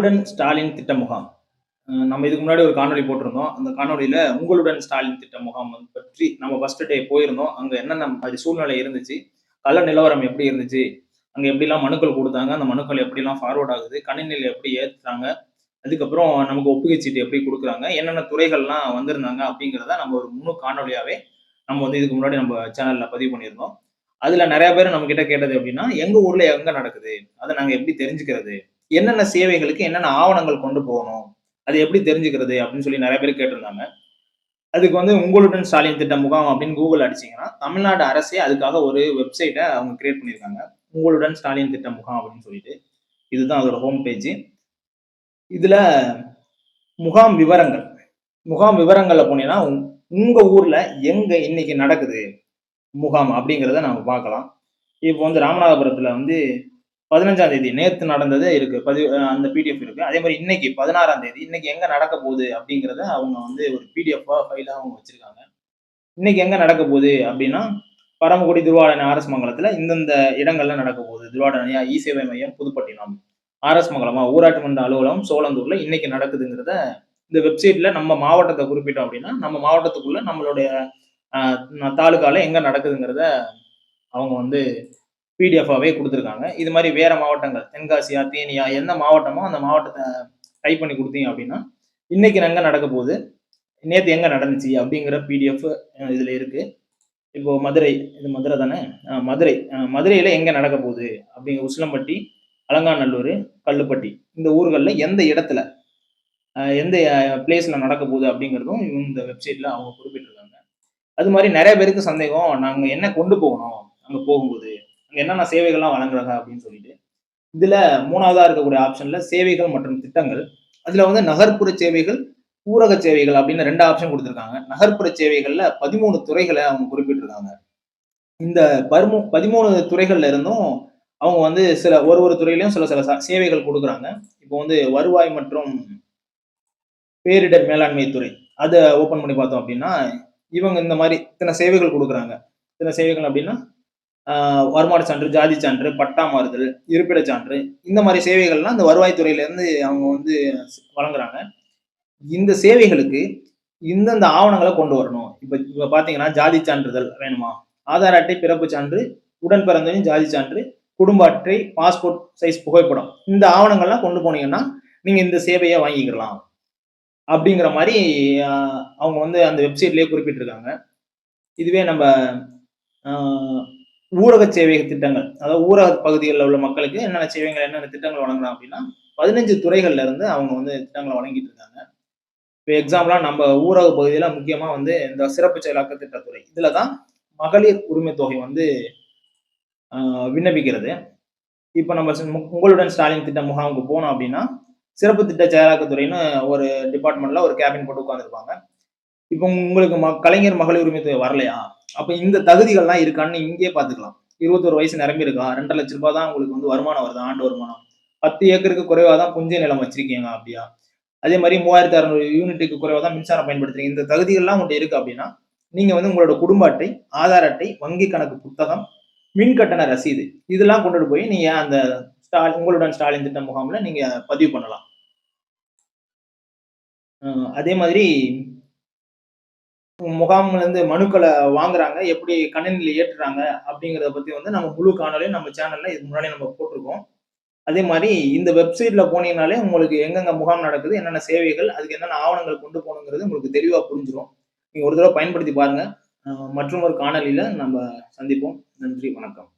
உங்களுடன் ஸ்டாலின் திட்ட முகாம். நம்ம இதுக்கு முன்னாடி ஒரு காணொலி போட்டிருந்தோம். அந்த காணொளியில உங்களுடன் ஸ்டாலின் திட்ட முகாம் பற்றி நம்ம ஃபர்ஸ்ட் டே போயிருந்தோம். அங்க என்னென்ன அது சூழ்நிலை இருந்துச்சு? கள நிலவரம் எப்படி இருந்துச்சு? அங்க எப்படிலாம் மனுக்கள் கொடுத்தாங்க? அந்த மனுக்கள் எப்படிலாம் ஃபார்வர்ட் ஆகுது? கணினியில் எப்படி ஏற்றுறாங்க அதுக்கப்புறம் நமக்கு ஒப்புகை சீட்டு எப்படி கொடுக்குறாங்க? என்னென்ன துறைகள்லாம் வந்திருந்தாங்க அப்படிங்கிறத நம்ம ஒரு முழு காணொளியாவே நம்ம வந்து இதுக்கு முன்னாடி நம்ம சேனல்ல பதிவு பண்ணியிருந்தோம். அதுல நிறைய பேர் நம்ம கிட்ட கேட்டது அப்படின்னா எங்க ஊர்ல எங்க நடக்குது? அதை நாங்க எப்படி தெரிஞ்சுக்கிறது? என்னென்ன சேவைகளுக்கு என்னென்ன ஆவணங்கள் கொண்டு போகணும்? அது எப்படி தெரிஞ்சுக்கிறது? அப்படின்னு சொல்லி நிறைய பேர் கேட்டிருந்தாங்க. அதுக்கு வந்து உங்களுடன் ஸ்டாலின் திட்ட முகாம் அப்படின்னு கூகுள் அடிச்சீங்கன்னா தமிழ்நாடு அரசே அதுக்காக ஒரு வெப்சைட்டை அவங்க கிரியேட் பண்ணியிருக்காங்க. உங்களுடன் ஸ்டாலின் திட்ட முகாம் அப்படின்னு சொல்லிட்டு. இதுதான் அதோட ஹோம் பேஜ் இதில் முகாம் விவரங்கள். முகாம் விவரங்களில் போனீங்கன்னா உங்க- உங்க ஊர்ல எங்க இன்னைக்கு நடக்குது முகாம் அப்படிங்கிறத நம்ம பார்க்கலாம். இப்போ வந்து ராமநாதபுரத்தில் வந்து பதினஞ்சாம் தேதி நேற்று நடந்தது இருக்கு. பதிவு அந்த பிடிஎஃப் இருக்கு. அதே மாதிரி இன்னைக்கு பதினாறாம் தேதி இன்னைக்கு எங்க நடக்க போகுது அப்படிங்கிறத அவங்க வந்து ஒரு பிடிஎஃபா ஃபைலாக அவங்க வச்சிருக்காங்க. இன்னைக்கு எங்க நடக்க போகுது அப்படின்னா பரமக்குடி திருவாடனை ஆர்எஸ் மங்கலத்துல இந்தந்த இடங்கள்ல நடக்க போகுது. திருவாடனையா இ சேவை மையம் புதுப்பட்டினம். ஆர்எஸ் மங்கலமா ஊராட்சி மன்ற அலுவலகம் சோழந்தூர்ல இன்னைக்கு நடக்குதுங்கிறத இந்த வெப்சைட்ல நம்ம மாவட்டத்தை குறிப்பிட்டோம் அப்படின்னா நம்ம மாவட்டத்துக்குள்ள நம்மளுடைய ஆஹ், தாலுகால எங்க நடக்குதுங்கிறத அவங்க வந்து பிடிஎஃப்பாகவே கொடுத்துருக்காங்க. இது மாதிரி வேறு மாவட்டங்கள் தென்காசியா தேனியா எந்த மாவட்டமோ அந்த மாவட்டத்தை டைப் பண்ணி கொடுத்தீங்க அப்படின்னா இன்னைக்கு எங்கே நடக்க போகுது. நேற்று எங்கே நடந்துச்சு அப்படிங்கிற பிடிஎஃப் இதில் இருக்குது இப்போ மதுரை இது மதுரை தானே? மதுரை. மதுரையில் எங்கே நடக்க போகுது அப்படிங்கிற உசிலம்பட்டி அலங்காநல்லூர் கல்லுப்பட்டி. இந்த ஊர்களில் எந்த இடத்துல எந்த பிளேஸில் நடக்க போகுது அப்படிங்கிறதும் இந்த வெப்சைட்டில் அவங்க குறிப்பிட்டிருக்காங்க. அது மாதிரி நிறைய பேருக்கு சந்தேகம் நாங்கள் என்ன கொண்டு போகணும்? அங்கே போகும்போது என்னென்ன சேவைகள்லாம் வழங்குறாங்க அப்படின்னு சொல்லிட்டு இதுல மூணாவதா இருக்கக்கூடிய ஆப்ஷன்ல சேவைகள் மற்றும் திட்டங்கள் அதுல வந்து நகர்ப்புற சேவைகள் ஊரக சேவைகள் அப்படின்னு ரெண்டு ஆப்ஷன் கொடுத்துருக்காங்க. நகர்ப்புற சேவைகள்ல பதிமூணு துறைகளை அவங்க குறிப்பிட்டிருக்காங்க. இந்த பருமு பதிமூணு துறைகள்ல இருந்தும் அவங்க வந்து சில ஒரு ஒரு துறையிலையும் சில சில ச- சேவைகள் கொடுக்குறாங்க. இப்போ வந்து வருவாய் மற்றும் பேரிடர் மேலாண்மை துறை அதை ஓப்பன் பண்ணி பார்த்தோம் அப்படின்னா இவங்க இந்த மாதிரி இத்தனை சேவைகள் கொடுக்குறாங்க. இத்தனை சேவைகள் அப்படின்னா வருமான சான்று ஜாதி சான்று பட்டா மாறுதல் இருப்பிடச் சான்று இந்த மாதிரி சேவைகள்லாம் இந்த வருவாய்த்துறையிலேருந்து அவங்க வந்து வழங்குறாங்க. இந்த சேவைகளுக்கு இந்தந்த ஆவணங்களை கொண்டு வரணும். இப்போ இப்போ பார்த்தீங்கன்னா ஜாதி சான்றிதழ் வேணுமா? ஆதார் அட்டை பிறப்பு சான்று உடன் பிறந்தவரின் ஜாதி சான்று குடும்ப அட்டை பாஸ்போர்ட் சைஸ் புகைப்படம் இந்த ஆவணங்கள்லாம் கொண்டு போனீங்கன்னா நீங்கள் இந்த சேவையை வாங்கிக்கலாம். அப்படிங்கிற மாதிரி அவங்க வந்து அந்த வெப்சைட்லேயே குறிப்பிட்டிருக்காங்க. இதுவே நம்ம ஊரக சேவை திட்டங்கள் அதாவது ஊரக பகுதிகளில் உள்ள மக்களுக்கு என்னென்ன சேவைகள் என்னென்ன திட்டங்கள் வழங்குறாங்க அப்படின்னா பதினஞ்சு துறைகள்ல இருந்து அவங்க வந்து திட்டங்களை வழங்கிட்டு இருக்காங்க. இப்போ எக்ஸாம்பிளாக நம்ம ஊரக பகுதியில் முக்கியமாக வந்து இந்த சிறப்பு செயலாக்க திட்டத்துறை இதில் தான் மகளிர் உரிமை தொகை வந்து விண்ணப்பிக்கிறது. இப்போ நம்ம உங்களுடன் ஸ்டாலின் திட்ட முகாமுக்கு போனோம் அப்படின்னா சிறப்பு திட்ட செயலாக்கத்துறைன்னு ஒரு டிபார்ட்மெண்ட்ல ஒரு கேபின் போட்டு உட்காந்துருப்பாங்க இப்போ உங்களுக்கு ம கலைஞர் மகளிர் உரிமை தொகை வரலையா? அப்போ இந்த தகுதிகள்லாம் இருக்கான்னு இங்கேயே பார்த்துக்கலாம். இருபத்தொரு வயசு நிரம்பி இருக்கா? ரெண்டரை லட்ச ரூபாய் தான் உங்களுக்கு வந்து வருமானம் வருது ஆண்டு வருமானம். பத்து ஏக்கருக்கு குறைவாக தான் புஞ்ச நிலம் வச்சிருக்கீங்க அப்படியா? அதே மாதிரி மூவாயிரத்தி அறுநூறு யூனிட்டுக்கு குறைவாக தான் மின்சாரம் பயன்படுத்துறீங்க. இந்த தகுதிகள்லாம் உங்கள்கிட்ட இருக்கு அப்படின்னா நீங்கள் வந்து உங்களோட குடும்ப அட்டை ஆதார் அட்டை வங்கி கணக்கு புத்தகம் மின் கட்டண ரசீது இதெல்லாம் கொண்டுட்டு போய் நீங்கள் அந்த ஸ்டால் உங்களுடன் ஸ்டாலின் திட்ட முகாமில் நீங்கள் பதிவு பண்ணலாம். அதே மாதிரி முகாம்லேருந்து மனுக்களை வாங்குறாங்க எப்படி கணினியில் ஏற்றுறாங்க அப்படிங்கிறத பற்றி வந்து நம்ம முழு காணொலியும் நம்ம சேனலில் இதுக்கு முன்னாடி நம்ம போட்டிருக்கோம். அதே மாதிரி இந்த வெப்சைட்டில் போனீங்கனாலே உங்களுக்கு எங்கெங்க முகாம் நடக்குது என்னென்ன சேவைகள் அதுக்கு என்னென்ன ஆவணங்கள் கொண்டு போகணுங்கிறது உங்களுக்கு தெளிவாக புரிஞ்சிடும் நீங்கள் ஒரு தடவை பயன்படுத்தி பாருங்கள் மற்றும் ஒரு காணொலியில நம்ம சந்திப்போம். நன்றி வணக்கம்.